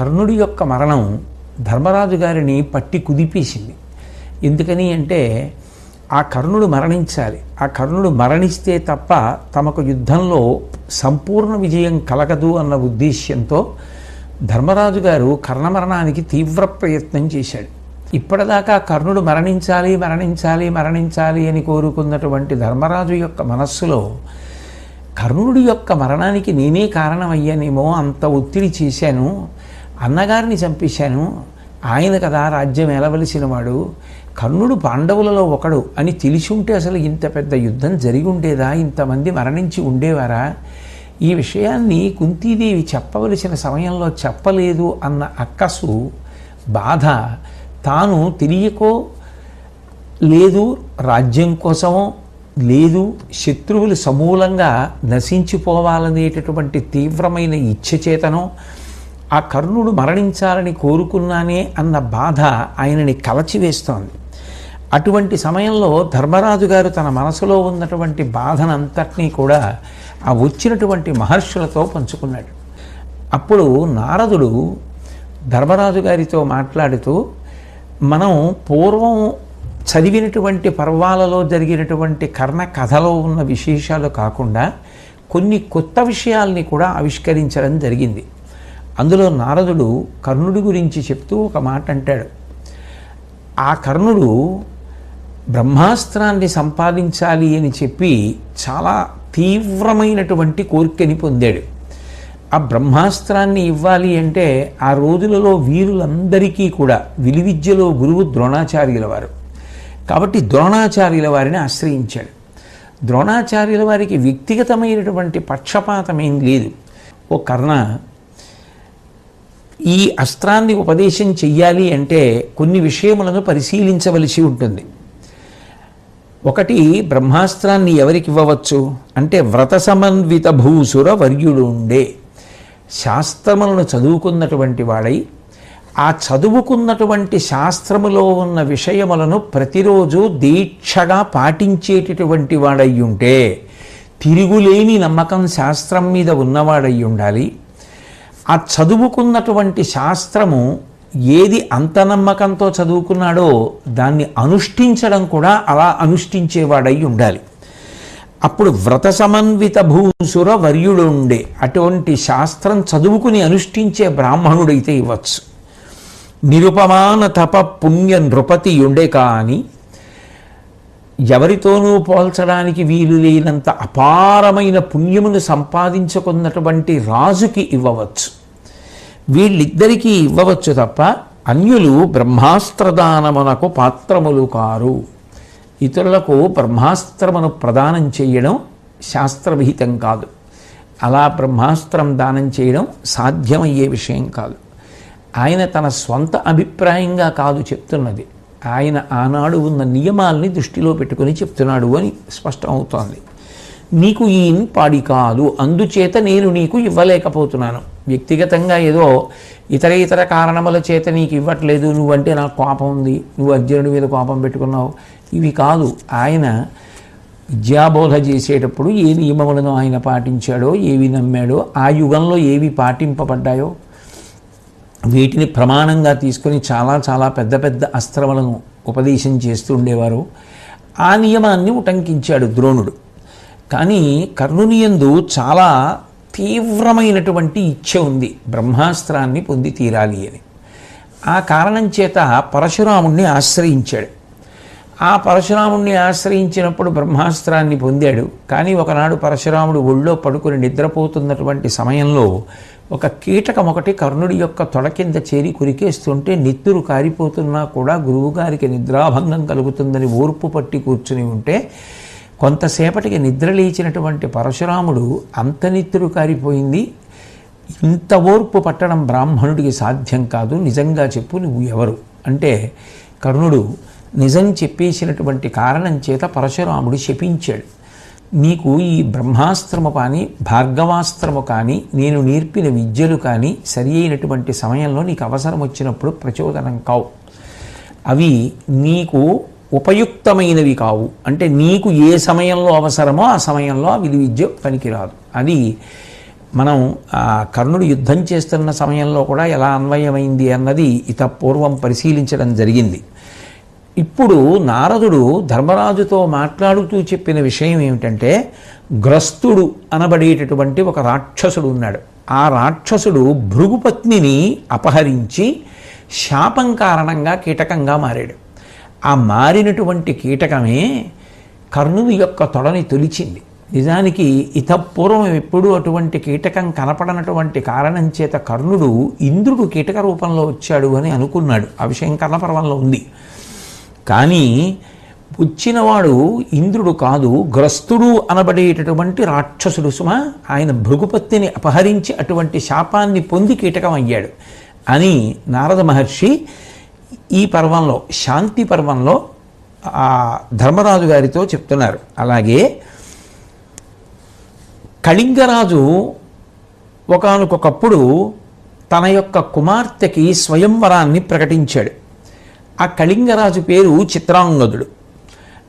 కర్ణుడి యొక్క మరణం ధర్మరాజు గారిని పట్టి కుదిపేసింది. ఎందుకని అంటే ఆ కర్ణుడు మరణించాలి. ఆ కర్ణుడు మరణిస్తే తప్ప తమకు యుద్ధంలో సంపూర్ణ విజయం కలగదు అన్న ఉద్దేశ్యంతో ధర్మరాజు గారు కర్ణమరణానికి తీవ్ర ప్రయత్నం చేశాడు. ఇప్పటిదాకా కర్ణుడు మరణించాలి మరణించాలి మరణించాలి అని కోరుకున్నటువంటి ధర్మరాజు యొక్క మనస్సులో కర్ణుడి యొక్క మరణానికి నేనే కారణమయ్యానేమో అంత ఒత్తిడి చేశాను. అన్నగారిని చంపేశాను. ఆయన కదా రాజ్యం ఎలవలసిన వాడు కర్ణుడు పాండవులలో ఒకడు అని తెలిసి ఉంటే అసలు ఇంత పెద్ద యుద్ధం జరిగి ఉండేదా ఇంతమంది మరణించి ఉండేవారా? ఈ విషయాన్ని కుంతీదేవి చెప్పవలసిన సమయంలో చెప్పలేదు అన్న అక్కసు బాధ తాను తెలియకో లేదు రాజ్యం కోసమో లేదు శత్రువులు సమూలంగా నశించిపోవాలనేటటువంటి తీవ్రమైన ఇచ్చచేతనం ఆ కర్ణుడు మరణించాలని కోరుకున్నానే అన్న బాధ ఆయనని కలచివేస్తోంది. అటువంటి సమయంలో ధర్మరాజు గారు తన మనసులో ఉన్నటువంటి బాధనంతటినీ కూడా ఆ వచ్చినటువంటి మహర్షులతో పంచుకున్నాడు. అప్పుడు నారదుడు ధర్మరాజు గారితో మాట్లాడుతూ మనం పూర్వం చదివినటువంటి పర్వాలలో జరిగినటువంటి కర్ణ కథలో ఉన్న విశేషాలు కాకుండా కొన్ని కొత్త విషయాల్ని కూడా ఆవిష్కరించడం జరిగింది. అందులో నారదుడు కర్ణుడి గురించి చెప్తూ ఒక మాట అంటాడు. ఆ కర్ణుడు బ్రహ్మాస్త్రాన్ని సంపాదించాలి అని చెప్పి చాలా తీవ్రమైనటువంటి కోరికని పొందాడు. ఆ బ్రహ్మాస్త్రాన్ని ఇవ్వాలి అంటే ఆ రోజులలో వీరులందరికీ కూడా విలువిద్యలో గురువు ద్రోణాచార్యుల వారు. కాబట్టి ద్రోణాచార్యుల వారిని ఆశ్రయించాడు. ద్రోణాచార్యుల వారికి వ్యక్తిగతమైనటువంటి పక్షపాతం ఏం లేదు. ఓ కర్ణ ఈ అస్త్రాన్ని ఉపదేశం చెయ్యాలి అంటే కొన్ని విషయములను పరిశీలించవలసి ఉంటుంది. ఒకటి బ్రహ్మాస్త్రాన్ని ఎవరికి ఇవ్వవచ్చు? అంటే వ్రత సమన్విత భూసుర వర్యుడు ఉండే శాస్త్రములను చదువుకున్నటువంటి వాడై ఆ చదువుకున్నటువంటి శాస్త్రములో ఉన్న విషయములను ప్రతిరోజు దీక్షగా పాటించేటటువంటి వాడై ఉంటే తిరుగులేని నమ్మకం శాస్త్రం మీద ఉన్నవాడై ఉండాలి ఆ చదువుకున్నటువంటి శాస్త్రము ఏది అంత నమ్మకంతో చదువుకున్నాడో దాన్ని అనుష్ఠించడం కూడా అలా అనుష్ఠించేవాడై ఉండాలి. అప్పుడు వ్రత సమన్విత భూసుర వర్యుడు ఉండే అటువంటి శాస్త్రం చదువుకుని అనుష్ఠించే బ్రాహ్మణుడైతే ఇవ్వచ్చు. నిరుపమాన తప పుణ్య నృపతి ఉండే కానీ ఎవరితోనూ పోల్చడానికి వీలు లేనంత అపారమైన పుణ్యమును సంపాదించుకున్నటువంటి రాజుకి ఇవ్వవచ్చు. వీళ్ళిద్దరికీ ఇవ్వవచ్చు తప్ప అన్యులు బ్రహ్మాస్త్రదానమునకు పాత్రములు కారు. ఇతరులకు బ్రహ్మాస్త్రమును ప్రదానం చేయడం శాస్త్రవిహితం కాదు. అలా బ్రహ్మాస్త్రం దానం చేయడం సాధ్యమయ్యే విషయం కాదు. ఆయన తన స్వంత అభిప్రాయంగా కాదు చెప్తున్నది. ఆయన ఆనాడు ఉన్న నియమాల్ని దృష్టిలో పెట్టుకొని చెప్తున్నాడు అని స్పష్టమవుతోంది. నీకు ఈ పాడి కాదు అందుచేత నేను నీకు ఇవ్వలేకపోతున్నాను. వ్యక్తిగతంగా ఏదో ఇతర ఇతర కారణముల చేత నీకు ఇవ్వట్లేదు నువ్వంటే నాకు కోపం ఉంది నువ్వు అర్జునుడి మీద కోపం పెట్టుకున్నావు. ఇవి కాదు ఆయన విద్యాబోధ చేసేటప్పుడు ఏ నియమములను ఆయన పాటించాడో ఏవి నమ్మాడో ఆ యుగంలో ఏవి పాటింపబడ్డాయో వీటిని ప్రమాణంగా తీసుకొని చాలా చాలా పెద్ద పెద్ద అస్త్రములను ఉపదేశం చేస్తూ ఉండేవారు. ఆ నియమాన్ని ఉటంకించాడు ద్రోణుడు. కానీ కర్ణునియందు చాలా తీవ్రమైనటువంటి ఇచ్ఛ ఉంది. బ్రహ్మాస్త్రాన్ని పొంది తీరాలి అని. ఆ కారణం చేత పరశురాముణ్ణి ఆశ్రయించాడు. ఆ పరశురాముణ్ణి ఆశ్రయించినప్పుడు బ్రహ్మాస్త్రాన్ని పొందాడు. కానీ ఒకనాడు పరశురాముడు ఒళ్ళో పడుకుని నిద్రపోతున్నటువంటి సమయంలో ఒక కీటకం ఒకటి కర్ణుడి యొక్క తొడ కింద చేరి కురికేస్తుంటే నెత్తురు కారిపోతున్నా కూడా గురువుగారికి నిద్రాభంగం కలుగుతుందని ఓర్పు పట్టి కూర్చుని ఉంటే కొంతసేపటికి నిద్ర లేచినటువంటి పరశురాముడు అంత నెత్తురు కారిపోయింది. ఇంత ఓర్పు పట్టడం బ్రాహ్మణుడికి సాధ్యం కాదు. నిజంగా చెప్పు నువ్వు ఎవరు? అంటే కర్ణుడు నిజం చెప్పేసినటువంటి కారణం చేత పరశురాముడు శపించాడు. నీకు ఈ బ్రహ్మాస్త్రము కానీ భార్గవాస్త్రము కానీ నేను నేర్పిన విద్యలు కానీ సరి అయినటువంటి సమయంలో నీకు అవసరం వచ్చినప్పుడు ప్రచోదనం కావు. అవి నీకు ఉపయుక్తమైనవి కావు. అంటే నీకు ఏ సమయంలో అవసరమో ఆ సమయంలో ఆ విధి విద్య పనికిరాదు. అది మనం ఆ కర్ణుడు యుద్ధం చేస్తున్న సమయంలో కూడా ఎలా అన్వయమైంది అన్నది ఇత పూర్వం పరిశీలించడం జరిగింది. ఇప్పుడు నారదుడు ధర్మరాజుతో మాట్లాడుతూ చెప్పిన విషయం ఏమిటంటే గ్రస్తుడు అనబడేటటువంటి ఒక రాక్షసుడు ఉన్నాడు. ఆ రాక్షసుడు భృగుపత్నిని అపహరించి శాపం కారణంగా కీటకంగా మారాడు. ఆ మారినటువంటి కీటకమే కర్ణుని యొక్క తొడని తొలిచింది. నిజానికి ఇతపూర్వం ఎప్పుడూ అటువంటి కీటకం కనపడనటువంటి కారణం చేత కర్ణుడు ఇంద్రుడు కీటక రూపంలో వచ్చాడు అని అనుకున్నాడు. ఆ విషయం కర్ణపర్వంలో ఉంది. కానీ వచ్చినవాడు ఇంద్రుడు కాదు గ్రస్తుడు అనబడేటటువంటి రాక్షసుడు సుమ. ఆయన భృగుపత్తిని అపహరించి అటువంటి శాపాన్ని పొంది కీటకం అయ్యాడు అని నారద మహర్షి ఈ పర్వంలో శాంతి పర్వంలో ఆ ధర్మరాజు గారితో చెప్తున్నారు. అలాగే కళింగరాజు ఒకనకొకప్పుడు తన యొక్క కుమార్తెకి స్వయంవరాన్ని ప్రకటించాడు. ఆ కళింగరాజు పేరు చిత్రాంగదుడు.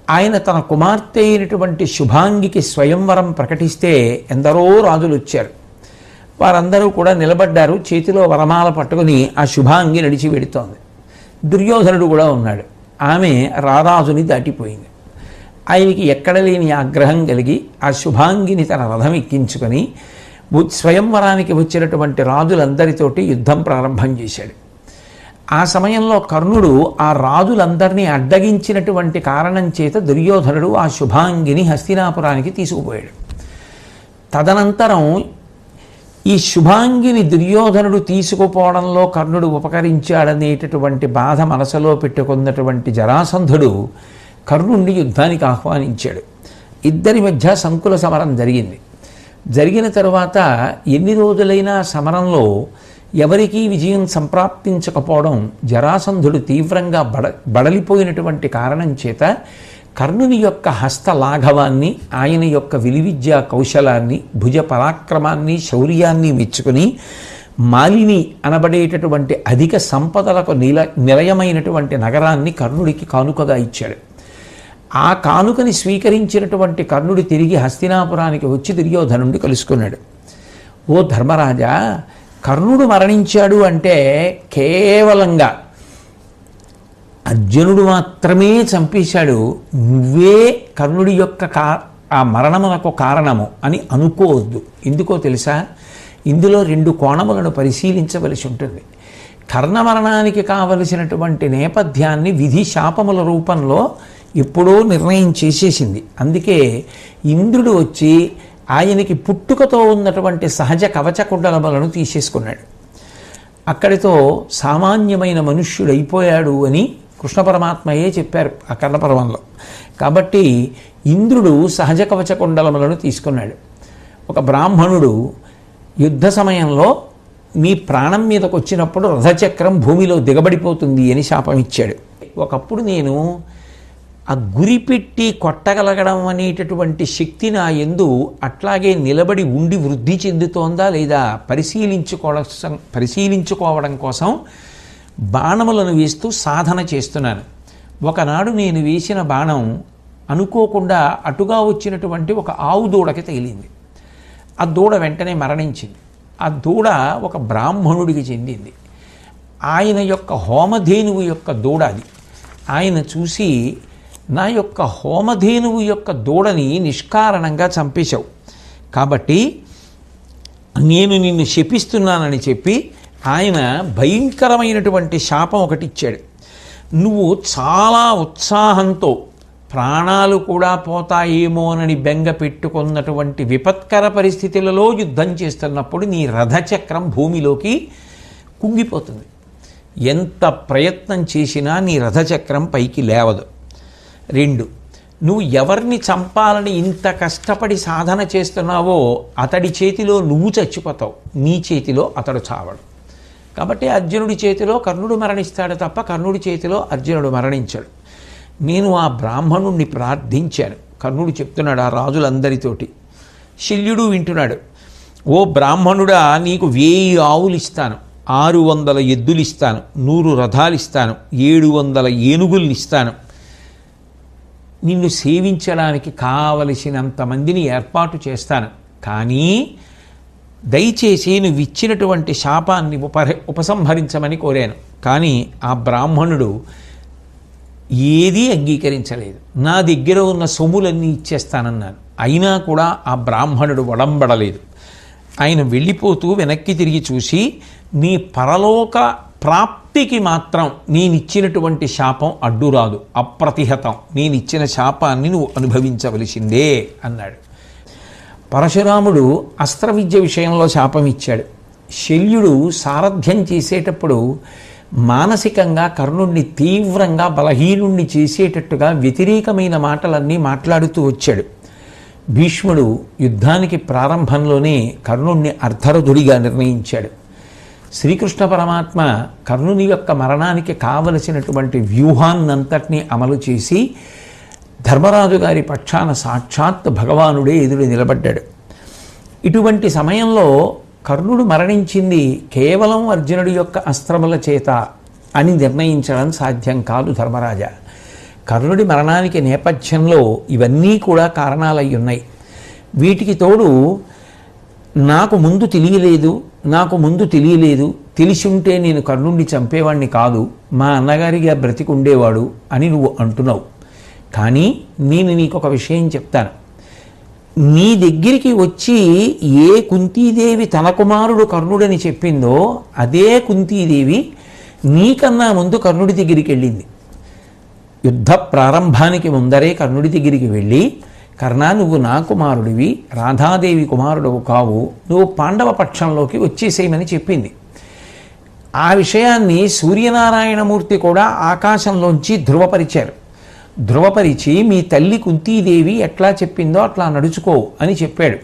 ఆయన తన కుమార్తె అయినటువంటి శుభాంగికి స్వయంవరం ప్రకటిస్తే ఎందరో రాజులు వచ్చారు. వారందరూ కూడా నిలబడ్డారు చేతిలో వరమాల పట్టుకుని ఆ శుభాంగి నడిచి వెడుతోంది దుర్యోధనుడు కూడా ఉన్నాడు. ఆమె రారాజుని దాటిపోయింది. ఆయనకి ఎక్కడ లేని ఆగ్రహం కలిగి ఆ శుభాంగిని తన రథం ఎక్కించుకొని స్వయంవరానికి వచ్చినటువంటి రాజులందరితోటి యుద్ధం ప్రారంభం చేశాడు. ఆ సమయంలో కర్ణుడు ఆ రాజులందరినీ అడ్డగించినటువంటి కారణం చేత దుర్యోధనుడు ఆ శుభాంగిని హస్తినాపురానికి తీసుకుపోయాడు. తదనంతరం ఈ శుభాంగిని దుర్యోధనుడు తీసుకుపోవడంలో కర్ణుడు ఉపకరించాడనేటటువంటి బాధ మనసులో పెట్టుకున్నటువంటి జరాసంధుడు కర్ణుణ్ణి యుద్ధానికి ఆహ్వానించాడు. ఇద్దరి మధ్య సంకుల సమరం జరిగింది. జరిగిన తరువాత ఎన్ని రోజులైనా సమరంలో ఎవరికీ విజయం సంప్రాప్తించకపోవడం జరాసంధుడు తీవ్రంగా బడ బడలిపోయినటువంటి కారణం చేత కర్ణుని యొక్క హస్త లాఘవాన్ని ఆయన యొక్క విలువిద్యా కౌశలాన్ని భుజ పరాక్రమాన్ని శౌర్యాన్ని మెచ్చుకుని మాలిని అనబడేటటువంటి అధిక సంపదలకు నిల నిలయమైనటువంటి నగరాన్ని కర్ణుడికి కానుకగా ఇచ్చాడు. ఆ కానుకని స్వీకరించినటువంటి కర్ణుడు తిరిగి హస్తినాపురానికి వచ్చి దుర్యోధనుడిని కలుసుకున్నాడు. ఓ ధర్మరాజా కర్ణుడు మరణించాడు అంటే కేవలంగా అర్జునుడు మాత్రమే చంపేశాడు. నువ్వే కర్ణుడి యొక్క కా ఆ మరణమునకు కారణము అని అనుకోవద్దు. ఎందుకో తెలుసా? ఇందులో రెండు కోణములను పరిశీలించవలసి ఉంటుంది. కర్ణ మరణానికి కావలసినటువంటి నేపథ్యాన్ని విధి శాపముల రూపంలో ఎప్పుడో నిర్ణయం చేసేసింది. అందుకే ఇంద్రుడు వచ్చి ఆయనకి పుట్టుకతో ఉన్నటువంటి సహజ కవచ కుండలములను తీసేసుకున్నాడు. అక్కడితో సామాన్యమైన మనుష్యుడైపోయాడు అని కృష్ణ పరమాత్మయే చెప్పారు ఆ కర్ణపర్వంలో కాబట్టి ఇంద్రుడు సహజ కవచ కుండలములను తీసుకున్నాడు. ఒక బ్రాహ్మణుడు యుద్ధ సమయంలో మీ ప్రాణం మీదకు వచ్చినప్పుడు రథచక్రం భూమిలో దిగబడిపోతుంది అని శాపం ఇచ్చాడు. ఒకప్పుడు నేను ఆ గురి పెట్టి కొట్టగలగడం అనేటటువంటి శక్తి నా ఎందు అట్లాగే నిలబడి ఉండి వృద్ధి చెందుతోందా లేదా పరిశీలించుకోవడం పరిశీలించుకోవడం కోసం బాణములను వేస్తూ సాధన చేస్తున్నాను. ఒకనాడు నేను వేసిన బాణం అనుకోకుండా అటుగా వచ్చినటువంటి ఒక ఆవు దూడకి తగిలింది. ఆ దూడ వెంటనే మరణించింది. ఆ దూడ ఒక బ్రాహ్మణుడికి చెందింది. ఆయన యొక్క హోమధేనువు యొక్క దూడ అది. ఆయన చూసి నా యొక్క హోమధేనువు యొక్క దూడని నిష్కారణంగా చంపేశావు. కాబట్టి నేను నిన్ను శపిస్తున్నానని చెప్పి ఆయన భయంకరమైనటువంటి శాపం ఒకటి ఇచ్చాడు. నువ్వు చాలా ఉత్సాహంతో ప్రాణాలు కూడా పోతాయేమోనని బెంగ పెట్టుకున్నటువంటి విపత్కర పరిస్థితులలో యుద్ధం చేస్తున్నప్పుడు నీ రథచక్రం భూమిలోకి కుంగిపోతుంది. ఎంత ప్రయత్నం చేసినా నీ రథచక్రం పైకి లేవదు. రెండు. నువ్వు ఎవరిని చంపాలని ఇంత కష్టపడి సాధన చేస్తున్నావో అతడి చేతిలో నువ్వు చచ్చిపోతావు. నీ చేతిలో అతడు చావడు. కాబట్టి అర్జునుడి చేతిలో కర్ణుడు మరణిస్తాడు తప్ప కర్ణుడి చేతిలో అర్జునుడు మరణించాడు. నేను ఆ బ్రాహ్మణుణ్ణి ప్రార్థించాను. కర్ణుడు చెప్తున్నాడు ఆ రాజులందరితోటి. శల్యుడు వింటున్నాడు. ఓ బ్రాహ్మణుడా నీకు వేయి ఆవులు ఇస్తాను. ఆరు వందల ఎద్దులు ఇస్తాను. నూరు రథాలు ఇస్తాను. ఏడు వందల ఏనుగుల్ని ఇస్తాను. నిన్ను సేవించడానికి కావలసినంత మందిని ఏర్పాటు చేస్తాను. కానీ దయచేసి నువ్వు ఇచ్చినటువంటి శాపాన్ని ఉపహ ఉపసంహరించమని కోరాను. కానీ ఆ బ్రాహ్మణుడు ఏదీ అంగీకరించలేదు. నా దగ్గర ఉన్న సొమ్ములన్నీ ఇచ్చేస్తానన్నాను అయినా కూడా ఆ బ్రాహ్మణుడు వడంబడలేదు ఆయన వెళ్ళిపోతూ వెనక్కి తిరిగి చూసి నీ పరలోక ప్రాప్తికి మాత్రం నేనిచ్చినటువంటి శాపం అడ్డురాదు అప్రతిహతం. నేనిచ్చిన శాపాన్ని నువ్వు అనుభవించవలసిందే అన్నాడు. పరశురాముడు అస్త్ర విద్య విషయంలో శాపం ఇచ్చాడు. శల్యుడు సారథ్యం చేసేటప్పుడు మానసికంగా కర్ణుణ్ణి తీవ్రంగా బలహీనుణ్ణి చేసేటట్టుగా వ్యతిరేకమైన మాటలన్నీ మాట్లాడుతూ వచ్చాడు. భీష్ముడు యుద్ధానికి ప్రారంభంలోనే కర్ణుణ్ణి అర్ధరథుడిగా నిర్ణయించాడు. శ్రీకృష్ణ పరమాత్మ కర్ణుని యొక్క మరణానికి కావలసినటువంటి వ్యూహాన్నంతటినీ అమలు చేసి ధర్మరాజు గారి పక్షాన సాక్షాత్ భగవానుడే ఎదురు నిలబడ్డాడు. ఇటువంటి సమయంలో కర్ణుడు మరణించింది కేవలం అర్జునుడి యొక్క అస్త్రముల చేత అని నిర్ణయించడం సాధ్యం కాదు ధర్మరాజ. కర్ణుడి మరణానికి నేపథ్యంలో ఇవన్నీ కూడా కారణాలయ్యున్నాయి. ఉన్నాయి వీటికి తోడు నాకు ముందు తెలియలేదు నాకు ముందు తెలియలేదు తెలిసి ఉంటే నేను కర్ణుడిని చంపేవాడిని కాదు మా అన్నగారిగా బ్రతికుండేవాడు అని నువ్వు అంటున్నావు. కానీ నేను నీకు ఒక విషయం చెప్తాను. నీ దగ్గరికి వచ్చి ఏ కుంతీదేవి తన కుమారుడు కర్ణుడని చెప్పిందో అదే కుంతీదేవి నీకన్నా ముందు కర్ణుడి దగ్గరికి వెళ్ళింది. యుద్ధ ప్రారంభానికి ముందరే కర్ణుడి దగ్గరికి వెళ్ళి కర్ణ నువ్వు నా కుమారుడివి రాధాదేవి కుమారుడు కావు నువ్వు పాండవ పక్షంలోకి వచ్చేసేయమని చెప్పింది. ఆ విషయాన్ని సూర్యనారాయణమూర్తి కూడా ఆకాశంలోంచి ధృవపరిచారు. ధృవపరిచి మీ తల్లి కుంతీదేవి ఎట్లా చెప్పిందో అట్లా నడుచుకో అని చెప్పాడు.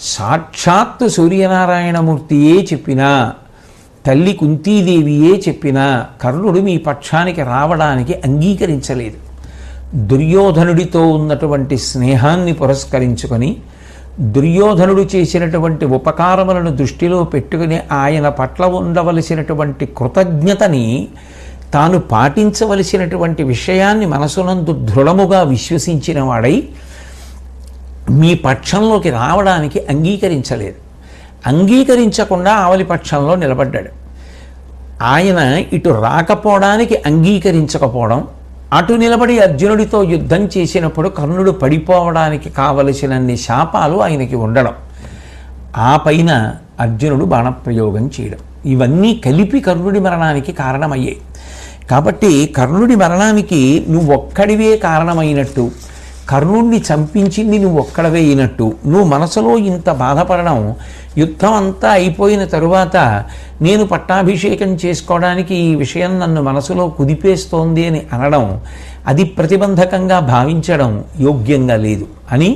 సాక్షాత్తు సూర్యనారాయణమూర్తియే చెప్పినా తల్లి కుంతీదేవియే చెప్పినా కర్ణుడు మీ పక్షానికి రావడానికి అంగీకరించలేదు. దుర్యోధనుడితో ఉన్నటువంటి స్నేహాన్ని పురస్కరించుకొని దుర్యోధనుడు చేసినటువంటి ఉపకారములను దృష్టిలో పెట్టుకుని ఆయన పట్ల ఉండవలసినటువంటి కృతజ్ఞతని తాను పాటించవలసినటువంటి విషయాన్ని మనసునందు దృఢముగా విశ్వసించిన వాడై మీ పక్షంలోకి రావడానికి అంగీకరించలేదు. అంగీకరించకుండా ఆవలి పక్షంలో నిలబడ్డాడు. ఆయన ఇటు రాకపోవడానికి అంగీకరించకపోవడం అటు నిలబడి అర్జునుడితో యుద్ధం చేసినప్పుడు కర్ణుడు పడిపోవడానికి కావలసినన్ని శాపాలు ఆయనకి ఉండడం. ఆ పైన అర్జునుడు బాణప్రయోగం చేయడం. ఇవన్నీ కలిపి కర్ణుడి మరణానికి కారణమయ్యాయి. కాబట్టి కర్ణుడి మరణానికి నువ్వు ఒక్కడివే కారణమైనట్టు కర్ణుణ్ణి చంపించింది నువ్వు ఒక్కడవే అయినట్టు నువ్వు మనసులో ఇంత బాధపడడం యుద్ధం అంతా అయిపోయిన తరువాత నేను పట్టాభిషేకం చేసుకోవడానికి ఈ విషయం నన్ను మనసులో కుదిపేస్తోంది అని అనడం అది ప్రతిబంధకంగా భావించడం యోగ్యంగా లేదు. అని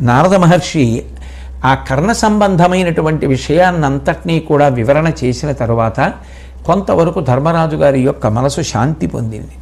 నారద మహర్షి ఆ కర్ణ సంబంధమైనటువంటి విషయాన్నంతటినీ కూడా వివరణ చేసిన తరువాత కొంతవరకు ధర్మరాజు గారి యొక్క మనసు శాంతి పొందింది.